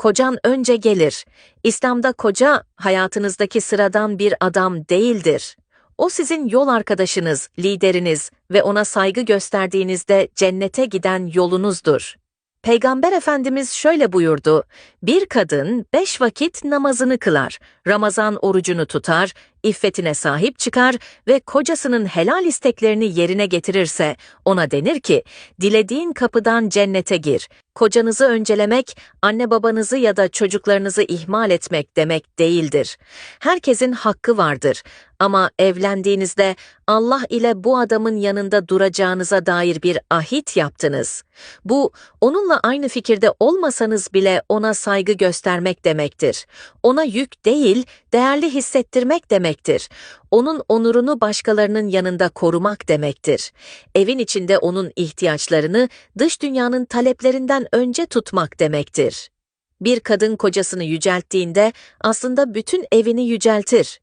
kocan önce gelir. İslam'da koca hayatınızdaki sıradan bir adam değildir. O sizin yol arkadaşınız, lideriniz ve ona saygı gösterdiğinizde cennete giden yolunuzdur. Peygamber Efendimiz şöyle buyurdu, bir kadın beş vakit namazını kılar, Ramazan orucunu tutar, iffetine sahip çıkar ve kocasının helal isteklerini yerine getirirse ona denir ki, dilediğin kapıdan cennete gir. Kocanızı öncelemek, anne babanızı ya da çocuklarınızı ihmal etmek demek değildir. Herkesin hakkı vardır ama evlendiğinizde Allah ile bu adamın yanında duracağınıza dair bir ahit yaptınız. Bu, onunla aynı fikirde olmasanız bile ona saygı göstermek demektir. Ona yük değil, değerli hissettirmek demektir. Onun onurunu başkalarının yanında korumak demektir. Evin içinde onun ihtiyaçlarını dış dünyanın taleplerinden önce tutmak demektir. Bir kadın kocasını yücelttiğinde aslında bütün evini yüceltir.